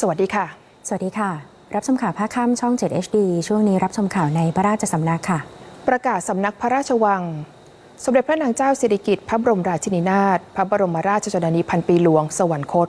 สวัสดีค่ะ สวัสดีค่ะ รับชมข่าวภาคค่ำช่อง 7 HD ช่วงนี้รับชมข่าวในพระราชสำนักค่ะ ประกาศสำนักพระราชวัง สมเด็จพระนางเจ้าสิริกิติ์พระบรมราชินีนาถพระบรมราชชนนีพันปีหลวงสวรรคต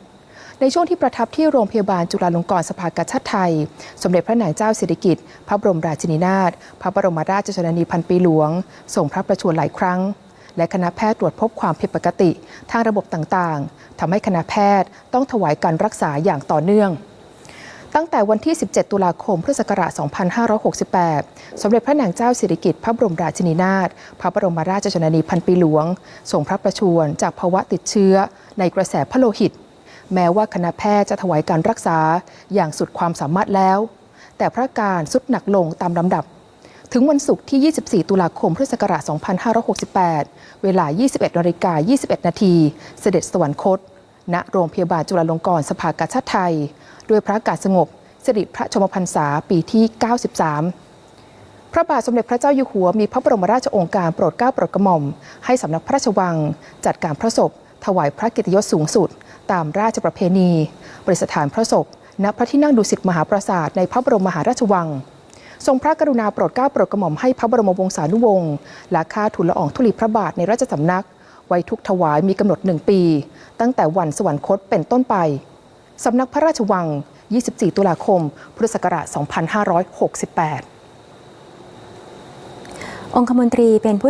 ในช่วงที่ประทับที่โรงพยาบาลจุฬาลงกรณ์สภากาชาดไทย สมเด็จพระนางเจ้าสิริกิติ์พระบรมราชินีนาถพระบรมราชชนนีพันปีหลวงส่งพระประชวรหลายครั้ง และคณะแพทย์ตรวจพบความผิดปกติ ทางระบบต่างๆทำให้คณะแพทย์ต้องถวายการรักษาอย่างต่อเนื่องตั้งแต่วันที่ 17 ตุลาคม พุทธศักราช 2568 สมเด็จพระนางเจ้าสิริกิติ์พระบรมราชินีนาถ พระบรมราชชนนีพันปีหลวง ส่งพระประชวรจากภาวะติดเชื้อในกระแสพระโลหิต แม้ว่าคณะแพทย์จะถวายการรักษาอย่างสุดความสามารถแล้ว แต่พระอาการสุดหนักลงตามลำดับ ถึงวันศุกร์ที่ 24 ตุลาคมพุทธศักราช 2568 เวลา 21นาฬิกา21 นาทีเสด็จสวรรคต ณ โรงพยาบาลจุฬาลงกรณ์สภากาชาดไทย ด้วยพระกาศสงบสิริพระชมพรรษาปีที่ 93 พระบาทสมเด็จพระเจ้าอยู่หัวมีพระบรมราชโองการโปรดเกล้าโปรดกระหม่อม ให้สำนักพระราชวัง จัดการพระศพถวายพระกียรติยศสูงสุด ตามราชประเพณีประดิษฐานพระศพณพระที่นั่งดุสิตมหาปราสาทในพระบรมมหาราชวัง ทรงพระกรุณาโปรดเกล้าโปรดกระหม่อมให้พระบรมวงศานุวงศ์และค่าทุนละอองธุลีพระบาทในราชสำนัก ไว้ทุกถวายมีกำหนดหนึ่งปี ตั้งแต่วันสวรรคตเป็นต้นไปสำนักพระราชวัง 24 ตุลาคม พุทธศักราช 2568 องคมนตรีเป็นผู้